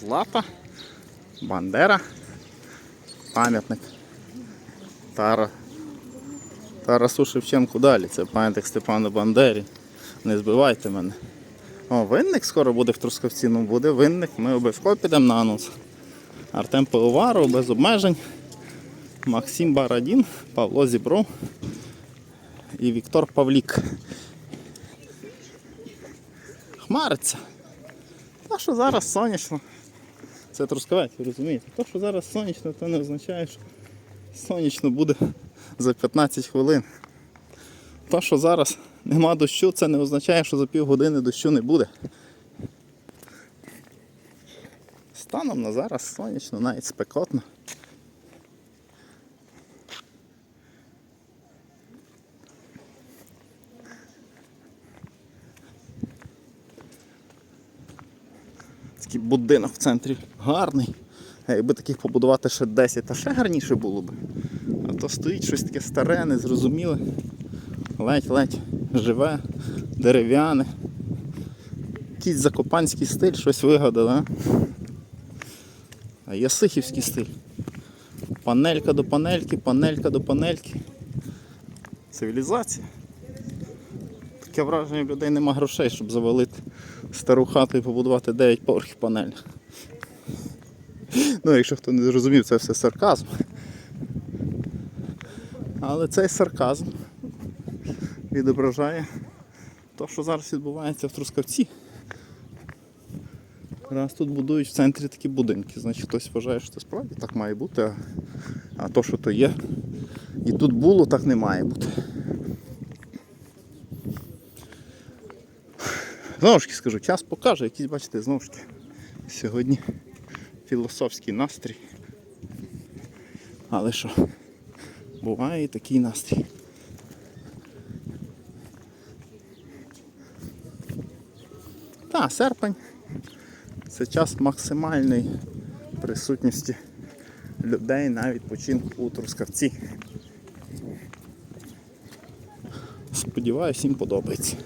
Злата, Бандера, пам'ятник. Тара. Тарасу Шевченку далі. Це пам'ятник Степану Бандері. Не збивайте мене. О, винник скоро буде в Трускавці, ну буде винник. Ми обов'язково підемо на анонс. Артем Пивоваров без обмежень. Максим Барадін, Павло Зібров і Віктор Павлік. Хмариться. Та, що зараз сонячно. Це трускавець, розумієте? То, що зараз сонячно, то не означає, що сонячно буде за 15 хвилин. То, що зараз нема дощу, це не означає, що за півгодини дощу не буде. Станом на зараз сонячно, навіть спекотно. Такий будинок в центрі гарний. Якби таких побудувати ще 10, то ще гарніше було б. А то стоїть щось таке старе, незрозуміле. Ледь-ледь живе, дерев'яне. Якийсь закопанський стиль, щось вигадали, а? А є сихівський стиль. Панелька до панельки, панелька до панельки. Цивілізація. Таке враження в людей нема грошей, щоб завалити стару хату і побудувати 9 поверхів панельних. Ну, якщо хто не зрозумів, це все сарказм. Але цей сарказм відображає те, що зараз відбувається в Трускавці. Раз тут будують в центрі такі будинки, значить хтось вважає, що це справді так має бути, а то, що то є, і тут було, так не має бути. Знову ж таки скажу, час покаже, якийсь, бачите, знову ж таки, сьогодні філософський настрій. Але що, буває і такий настрій. Та, серпень це час максимальної присутності людей на відпочинку у Трускавці. Сподіваюсь, їм подобається.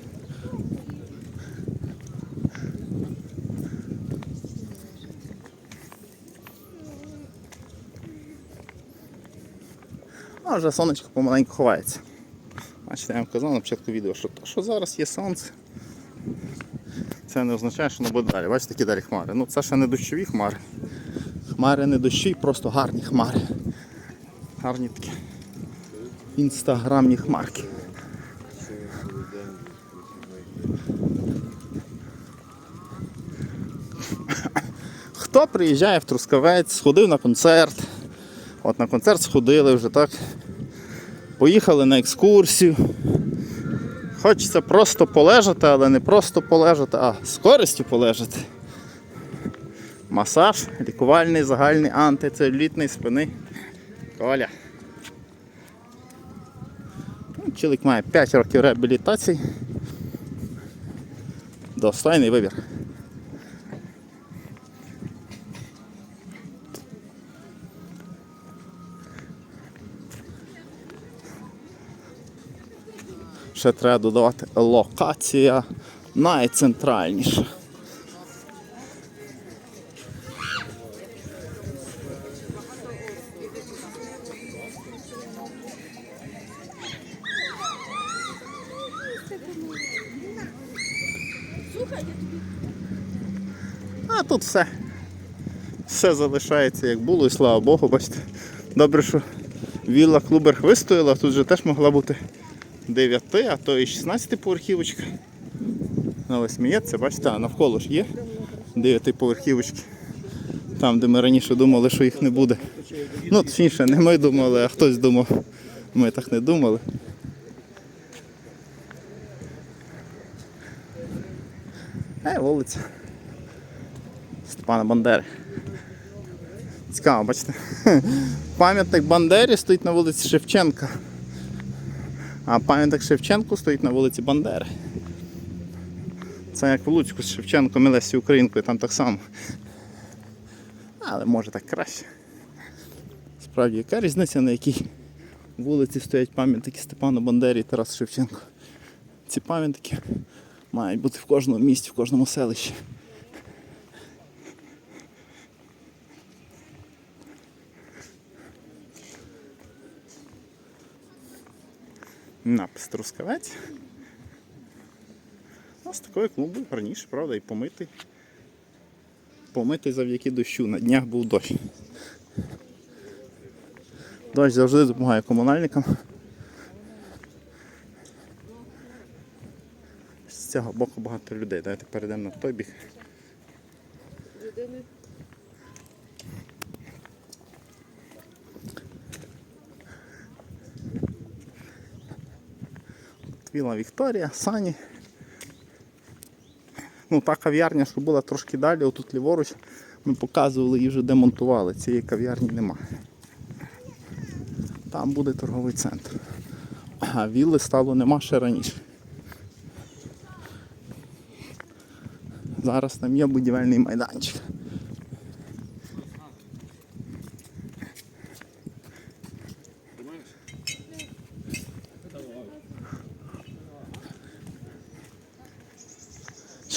А вже сонечко помаленьку ховається. Бачите, я вам казав на початку відео, що то, що зараз є сонце, це не означає, що воно буде далі. Бачите, які далі хмари. Ну це ще не дощові хмари. Хмари не дощі, просто гарні хмари. Гарні такі інстаграмні хмарки. Хто приїжджає в Трускавець, сходив на концерт. От на концерт сходили вже так. Поїхали на екскурсію. Хочеться просто полежати, але не просто полежати, а з користю полежати. Масаж, лікувальний, загальний антицелюлітний спини. Коля. Ну, Чоловік має 5 років реабілітації. Достойний вибір. Ще треба додавати локація найцентральніша. А тут все. Все залишається як було, і слава Богу, бачите. Добре, що вілла Клуберг вистояла, тут же теж могла бути 9, а то і 16 поверхівочка. Але сміється, бачите, навколо ж є 9 поверхівочки. Там, де ми раніше думали, що їх не буде. Ну, точніше, не ми думали, а хтось думав. Ми так не думали. Е, вулиця. Степана Бандери. Цікаво, бачите? Пам'ятник Бандері стоїть на вулиці Шевченка. А пам'ятник Шевченку стоїть на вулиці Бандери. Це як в Луцьку з Шевченком і Лесі Українкою, там так само. Але може так краще. Справді, яка різниця, на якій вулиці стоять пам'ятники Степану Бандері і Тарасу Шевченку. Ці пам'ятники мають бути в кожному місті, в кожному селищі. Напис Трускавець. У нас такої клубу раніше, правда, і помитий. Помитий завдяки дощу. На днях був дощ. Дощ завжди допомагає комунальникам. З цього боку багато людей. Давайте перейдемо на той бік. Людини Віла Вікторія, Сані. Ну, та кав'ярня, що була трошки далі, отут ліворуч, ми показували і вже демонтували. Цієї кав'ярні нема. Там буде торговий центр. А вілли стало нема ще раніше. Зараз там є будівельний майданчик.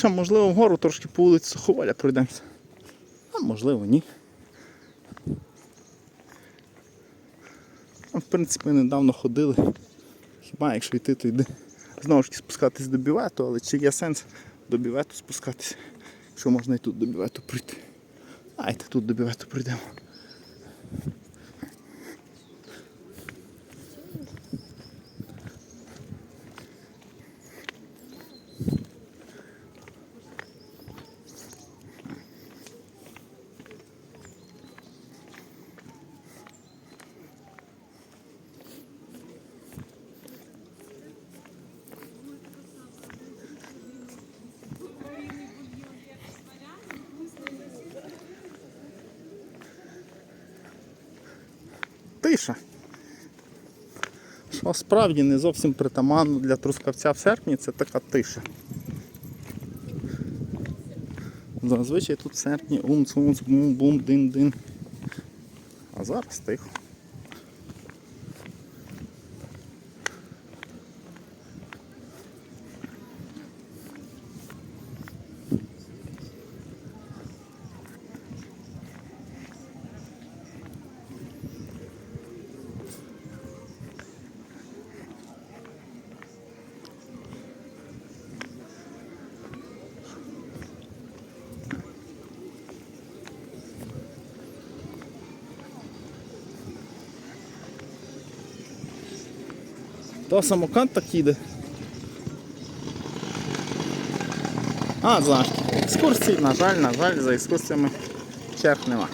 Ще, можливо, вгору трошки по вулиці Суховоля пройдемося. А можливо, ні. А, в принципі, недавно ходили. Хіба якщо йти, то йди. Знову ж таки спускатись до бівету, але чи є сенс до бівету спускатися, якщо можна і тут до бівету прийти. Дайте тут до бівету прийдемо. Тиша. Що справді не зовсім притаманно для трускавця в серпні, це така тиша. Зазвичай тут в серпні умц, умц, бум, бум, дин, дин. А зараз тихо. То самокат так їде. А, знаєш, екскурсії, на жаль, на жаль, за екскурсіями черг нема.